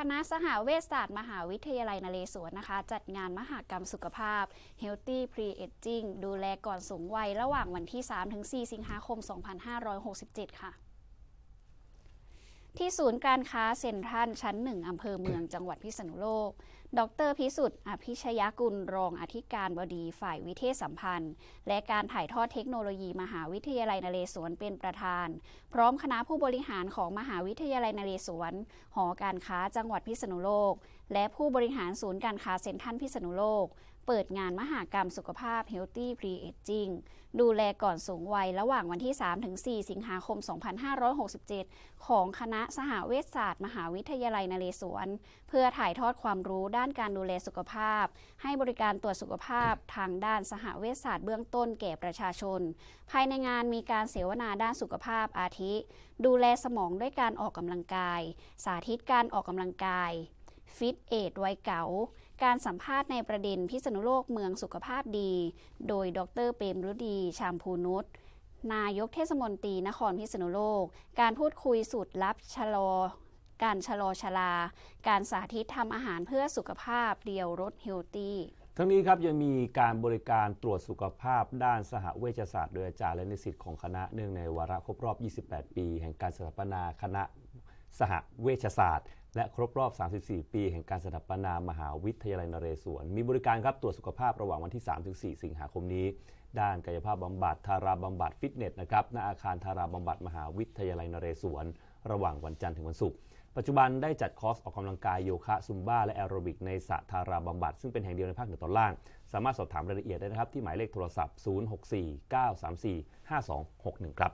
คณะสหเวชศาสตร์ มหาวิทยาลัยนเรศวรนะคะ จัดงานมหกรรมสุขภาพ Healthy Pre-Aging ดูแลก่อนสูงวัยระหว่างวันที่ 3-4 สิงหาคม 2567 ค่ะ ที่ศูนย์การค้าเซ็นทรัลชั้นหนึ่งอำเภอเมืองจังหวัดพิษณุโลก ดรพิสุทธิ์อภิชยกุลรองอธิการบดีฝ่ายวิเทศสัมพันธ์ และการถ่ายทอดเทคโนโลยีมหาวิทยาลัยนเรศวรเป็นประธาน พร้อมคณะผู้บริหารของมหาวิทยาลัยนเรศวร หอการค้าจังหวัดพิษณุโลก และผู้บริหารศูนย์การค้าเซ็นทรัลพิษณุโลก เปิดงานมหากรรมสุขภาพ Healthy Pre-Aging ดูแลก่อนสูงวัยระหว่างวันที่ 3-4 สิงหาคม 2567 ของคณะสหเวชศาสตร์ มหาวิทยาลัยนเรศวร เพื่อถ่ายทอดความรู้ด้านการดูแลสุขภาพ ให้บริการตรวจสุขภาพทางด้านสหเวชศาสตร์เบื้องต้นแก่ประชาชน ภายในงานมีการเสวนาด้านสุขภาพอาทิ ดูแลสมองด้วยการออกกำลังกาย สาธิตการออกกำลังกาย ฟิตเอทไวเก๋าการสัมภาษณ์ในประเด็นพิษณุโลกเมืองสุขภาพดี โดยดรเปรมฤดี ชามพูนุชนายกเทศมนตรีนครพิษณุโลก การพูดคุยสูตรลับชะลอ การชะลอชราการสาธิตทำอาหารเพื่อสุขภาพเดียวรสเฮลตี้ทั้งนี้ครับยังมีการบริการตรวจสุขภาพด้านสหเวชศาสตร์โดยอาจารย์และนิสิตของคณะเนื่องในวาระครบรอบ 28 ปี แห่งการสถาปนาคณะสหเวชศาสตร์ และครบรอบ 34 ปีแห่งการสถาปนามหาวิทยาลัยนเรศวร มีบริการครับตรวจสุขภาพระหว่างวันที่ 3-4 สิงหาคมนี้ ด้านกายภาพบำบัดทาราบำบัดฟิตเนสนะครับณอาคารทาราบำบัดมหาวิทยาลัยนเรศวร ระหว่างวันจันทร์ถึงวันศุกร์ปัจจุบันได้จัดคอร์สออกกำลังกายโยคะซุมบ้าและแอโรบิกในสระทาราบำบัดซึ่งเป็นแห่งเดียวในภาคเหนือตอนล่าง สามารถสอบถามรายละเอียดได้นะครับที่หมายเลขโทรศัพท์ 064 934 5261 ครับ